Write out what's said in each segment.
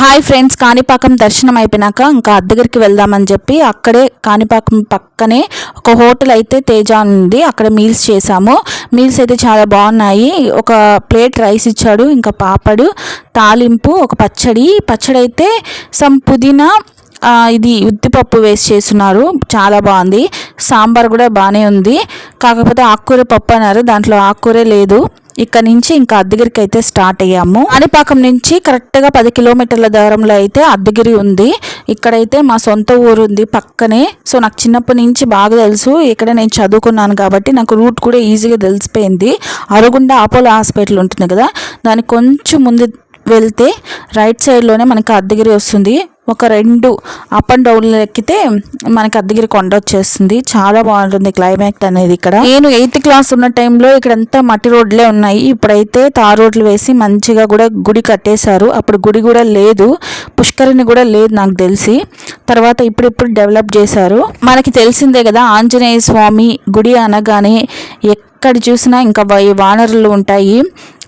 Hi friends Kanipakam దర్శనం అయిపోయినాక ఇంకా అద్దగరికి వెళ్దామని చెప్పి అక్కడే కాణిపాకం పక్కనే ఒక హోటల్ అయితే తేజ ఉంది. అక్కడ మీల్స్ చేసాము. మీల్స్ అయితే చాలా బాగున్నాయి. ఒక ప్లేట్ రైస్ ఇచ్చాడు ఇంకా పాపడు తాలింపు ఒక పచ్చడి. పచ్చడి అయితే సమ్ పుదీనా ఇది ఉద్దిపప్పు వేసి చేస్తున్నారు. చాలా బాగుంది. సాంబార్ కూడా బాగానే ఉంది. కాకపోతే ఆకుకూర పప్పు అన్నారు. దాంట్లో ఆకుకూరే లేదు. ఇక్కడ నుంచి ఇంకా అద్దగిరికి అయితే స్టార్ట్ అయ్యాము. కాణిపాకం నుంచి కరెక్ట్గా పది కిలోమీటర్ల దూరంలో అయితే అద్దగిరి ఉంది. ఇక్కడైతే మా సొంత ఊరు ఉంది పక్కనే. సో నాకు చిన్నప్పటి నుంచి బాగా తెలుసు. ఇక్కడ నేను చదువుకున్నాను కాబట్టి నాకు రూట్ కూడా ఈజీగా తెలిసిపోయింది. అరుగుండ అపోలో హాస్పిటల్ ఉంటుంది కదా? దానికి కొంచెం ముందు వెళ్తే రైట్ సైడ్లోనే మనకి అద్దగిరి వస్తుంది. ఒక రెండు అప్ అండ్ డౌన్లు ఎక్కితే మనకి అద్దగిరి కొండ వచ్చేస్తుంది. చాలా బాగుంటుంది క్లైమేట్ అనేది ఇక్కడ. నేను ఎయిత్ క్లాస్ ఉన్న టైంలో ఇక్కడ అంతా మట్టి రోడ్లే ఉన్నాయి. ఇప్పుడైతే తార్ రోడ్లు వేసి మంచిగా కూడా గుడి కట్టేశారు. అప్పుడు గుడి కూడా లేదు. పుష్కరిణి కూడా లేదు నాకు తెలిసి. తర్వాత ఇప్పుడిప్పుడు డెవలప్ చేశారు. మనకి తెలిసిందే కదా ఆంజనేయ స్వామి గుడి అనగానే ఎక్కడ చూసినా ఇంకా వానరులు ఉంటాయి.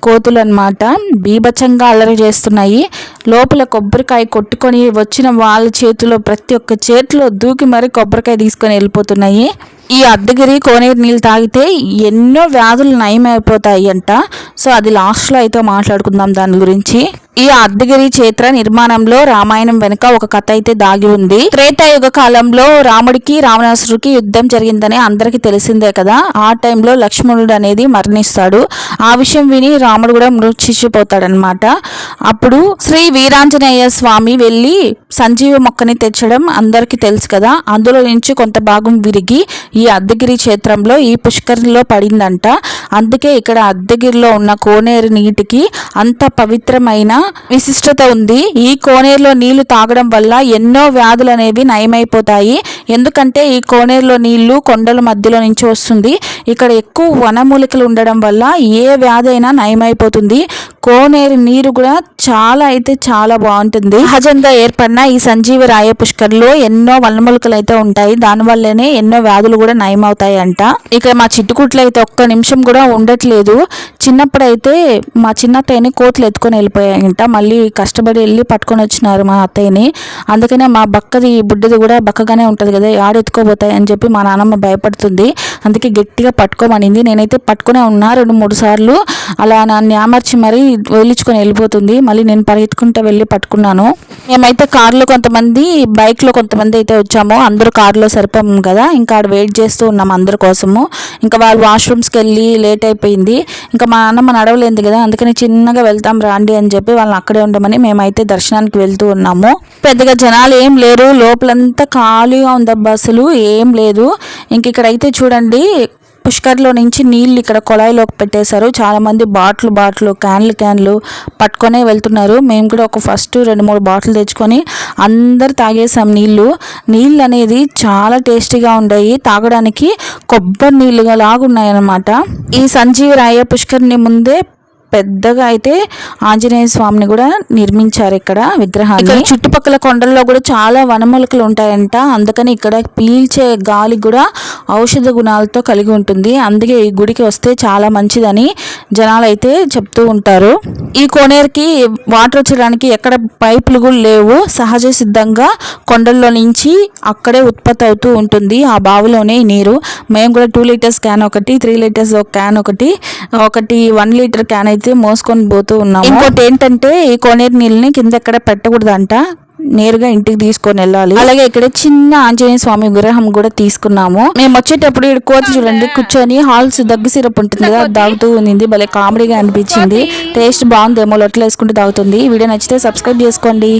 కోతులు అన్నమాట. బీభత్సంగా అల్లరి చేస్తున్నాయి. లోపల కొబ్బరికాయ కొట్టుకొని వచ్చిన వాళ్ళ చేతిలో ప్రతి ఒక్క చేతిలో దూకి మరి కొబ్బరికాయ తీసుకొని వెళ్ళిపోతున్నాయి. ఈ అర్ధగిరి కోనేరు నీళ్ళు తాగితే ఎన్నో వ్యాధులు నయమైపోతాయి అంట. సో అది లాస్ట్లో అయితే మాట్లాడుకుందాం దాని గురించి. ఈ అర్ధగిరి చేత్ర నిర్మాణంలో రామాయణం వెనుక ఒక కథ అయితే దాగి ఉంది. త్రేతాయుగ కాలంలో రాముడికి రావణాసుడికి యుద్ధం జరిగిందని అందరికీ తెలిసిందే కదా. ఆ టైంలో లక్ష్మణుడు అనేది మరణిస్తాడు. ఆ విషయం విని రాముడు కూడా మృతిపోతాడనమాట అప్పుడు శ్రీ వీరాంజనేయ స్వామి వెళ్ళి సంజీవ మొక్కని తెచ్చడం అందరికీ తెలుసు కదా. అందులో నుంచి కొంత భాగం విరిగి ఈ అద్దగిరి క్షేత్రంలో ఈ పుష్కరిలో పడిందంట. అందుకే ఇక్కడ అద్దగిరిలో ఉన్న కోనేరు నీటికి అంత పవిత్రమైన విశిష్టత ఉంది. ఈ కోనేరులో నీళ్ళు తాగడం వల్ల ఎన్నో వ్యాధులు అనేవి నయమైపోతాయి. ఎందుకంటే ఈ కోనేరులో నీళ్ళు కొండల మధ్యలో నుంచి వస్తుంది. ఇక్కడ ఎక్కువ వనమూలికలు ఉండడం వల్ల ఏ వ్యాధి అయినా నయమైపోతుంది. కోనేరు నీరు కూడా చాలా అయితే చాలా బాగుంటుంది. సహజంగా ఏర్పడిన ఈ సంజీవ రాయ పుష్కర్లో ఎన్నో వనమూలికలు అయితే ఉంటాయి దానివల్లనే ఎన్నో వ్యాధులు కూడా నయమవుతాయి అంట ఇక్కడ మా చిట్టుకుట్లు అయితే ఒక్క నిమిషం కూడా ఉండట్లేదు. చిన్నప్పుడైతే మా చిన్న అత్తయ్యని కోతులు ఎత్తుకొని వెళ్ళిపోయాయంట. మళ్ళీ కష్టపడి వెళ్ళి పట్టుకొని వచ్చినారు మా అత్తయ్యని. అందుకనే మా బక్కది బుడ్డది కూడా బక్కగానే ఉంటుంది కదా ఆడెత్తుకోపోతాయి అని చెప్పి మా నాన్నమ్మ భయపడుతుంది. అందుకే గట్టిగా పట్టుకోమనింది. నేనైతే పట్టుకునే ఉన్నా రెండు మూడు సార్లు. అలా నన్ను ఆమర్చి మరీ వదిలించుకొని వెళ్ళిపోతుంది. మళ్ళీ నేను పరిగెత్తుకుంటూ వెళ్ళి పట్టుకున్నాను. మేమైతే కారులో కొంతమంది బైక్లో కొంతమంది అయితే వచ్చాము. అందరూ కారులో సరిపోము కదా ఇంకా ఆడ వెయిట్ చేస్తూ ఉన్నాం అందరి కోసము. ఇంకా వాళ్ళు వాష్రూమ్స్కి వెళ్ళి లేట్ అయిపోయింది. ఇంకా మా నాన్నమ్మ నడవలేదు కదా అందుకని చిన్నగా వెళ్తాం రాండి అని చెప్పి వాళ్ళని అక్కడే ఉండమని మేమైతే దర్శనానికి వెళ్తూ ఉన్నాము. పెద్దగా జనాలు ఏం లేరు లోపలంతా ఖాళీగా ఉందబ్బా అసలు ఏం లేదు. ఇంక ఇక్కడైతే చూడండి పుష్కర్లో నుంచి నీళ్ళు ఇక్కడ కొళాయిలోకి పెట్టేశారు. చాలామంది బాటిల్ బాటిల్ క్యాన్లు క్యాన్లు పట్టుకొనే వెళ్తున్నారు. మేము కూడా ఒక ఫస్ట్ రెండు మూడు బాటిల్ తెచ్చుకొని అందరు తాగేసాం నీళ్ళు. నీళ్ళు అనేది చాలా టేస్టీగా ఉండేవి తాగడానికి కొబ్బరి నీళ్ళుగా లాగా ఈ సంజీవ రాయ పుష్కర్ని ముందే పెద్దగా అయితే ఆంజనేయ స్వామిని కూడా నిర్మించారు ఇక్కడ విగ్రహాన్ని. ఇక్కడ చుట్టుపక్కల కొండల్లో కూడా చాలా వనమూలికలు ఉంటాయంట. అందుకని ఇక్కడ పీల్చే గాలి కూడా ఔషధ గుణాలతో కలిగి ఉంటుంది. అందుకే ఈ గుడికి వస్తే చాలా మంచిదని జనాలు అయితే చెప్తూ ఉంటారు. ఈ కోనేరుకి వాటర్ వచ్చడానికి ఎక్కడ పైపులు కూడా లేవు. సహజ సిద్ధంగా కొండల్లో నుంచి అక్కడే ఉత్పత్తి అవుతూ ఉంటుంది. ఆ బావిలోనే నీరు. మేము కూడా టూ లీటర్స్ క్యాన్ ఒకటి త్రీ లీటర్స్ ఒక క్యాన్ ఒకటి ఒకటి వన్ లీటర్ క్యాన్ అయితే మోసుకొని పోతూ ఉన్నాము. ఇంకోటి ఏంటంటే ఈ కోనేరు నీళ్ళని కింద ఎక్కడ పెట్టకూడదంట. నేరుగా ఇంటికి తీసుకొని వెళ్ళాలి. అలాగే ఇక్కడ చిన్న ఆంజనేయ స్వామి విగ్రహం కూడా తీసుకున్నాము. మేము వచ్చేటప్పుడు ఇక్కడ కోతి చూడండి కూర్చొని హాల్స్ దగ్గు సిరప్ ఉంటుంది కదా తాగుతూ ఉంది భలే కామెడీగా అనిపించింది. టేస్ట్ బాగుందేమో లొట్టలు వేసుకుంటూ తాగుతుంది. ఈ వీడియో నచ్చితే సబ్స్క్రైబ్ చేసుకోండి.